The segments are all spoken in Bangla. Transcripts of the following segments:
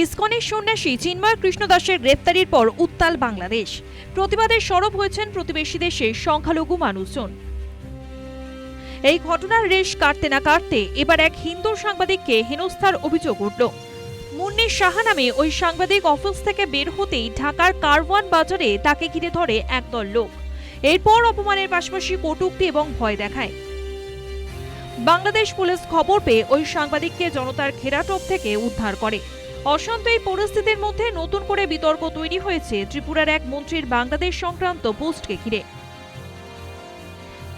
ইসকনের সন্ন্যাসী চিন্ময় কৃষ্ণ দাসের গ্রেপ্তারির পর উত্তাল বাংলাদেশ। প্রতিবাদের সরব হয়েছেন প্রতিবেশী দেশের সংখ্যালঘু মানুষজন। এই ঘটনার রেশ কাটতে না কাটতে এবার এক হিন্দু সাংবাদিককে হেনস্থার অভিযোগ উঠল। মুন্নি সাহা নামে ওই সাংবাদিক অফিস থেকে বের হতেই ঢাকার কারওয়ান বাজারে তাকে ঘিরে ধরে একদল লোক। এরপর অপমানের পাশাপাশি কটুক্তি এবং ভয় দেখায়। বাংলাদেশ পুলিশ খবর পেয়ে ওই সাংবাদিককে জনতার ঘেরাটোপ থেকে উদ্ধার করে। অশান্ত এই পরিস্থিতির মধ্যে নতুন করে বিতর্ক তৈরি হয়েছে ত্রিপুরার এক মন্ত্রীর বাংলাদেশ সংক্রান্ত পোস্টকে ঘিরে।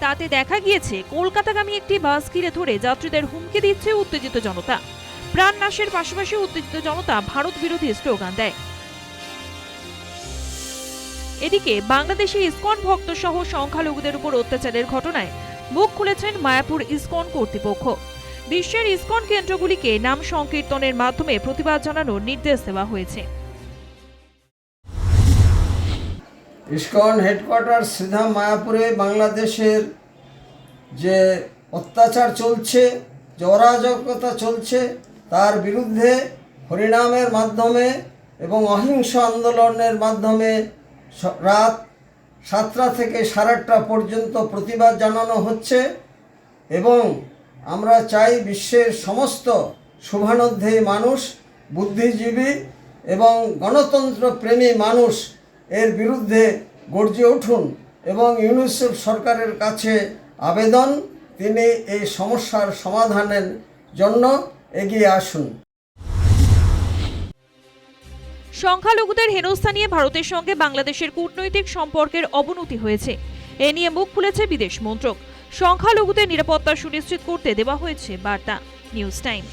তাতে দেখা গিয়েছে, কলকাতাগামী একটি বাস ঘিরে ধরে যাত্রীদের হুমকি দিচ্ছে উত্তেজিত জনতা। প্রাণ নাশের পাশাপাশি উত্তেজিত জনতা ভারত বিরোধী স্লোগান দেয়। এদিকে বাংলাদেশে ইসকন ভক্ত সহ সংখ্যালঘুদের উপর অত্যাচারের ঘটনায় মুখ খুলেছেন মায়াপুর ইসকন কর্তৃপক্ষ। বিশ্বের ইসকন কেন্দ্রগুলিকে নাম সংকীর্তনের মাধ্যমে প্রতিবাদ জানানোর নির্দেশ দেওয়া হয়েছে। ইস্কন হেডকোয়ার্টার সিধা মায়াপুরে বাংলাদেশের যে অত্যাচার চলছে, যে অরাজকতা চলছে, তার বিরুদ্ধে হরিনামের মাধ্যমে এবং অহিংস আন্দোলনের মাধ্যমে রাত সাতটা থেকে সাড়ে আটটা পর্যন্ত প্রতিবাদ জানানো হচ্ছে এবং আমরা চাই বিশ্বের সমস্ত শুভানুধ্যায়ী মানুষ, বুদ্ধিজীবী এবং গণতন্ত্র প্রেমী মানুষ এর বিরুদ্ধে গর্জে উঠুন এবং ইউনিসেফ সরকারের কাছে আবেদন, তিনি এই সমস্যার সমাধানের জন্য এগিয়ে আসুন। সংখ্যালঘুদের হেনস্থা নিয়ে ভারতের সঙ্গে বাংলাদেশের কূটনৈতিক সম্পর্কের অবনতি হয়েছে। এ নিয়ে মুখ খুলেছে বিদেশ মন্ত্রক। সংখ্যালঘুদের নিরাপত্তা সুনিশ্চিত করতে দেওয়া হয়েছে। বার্তা নিউজ টাইম।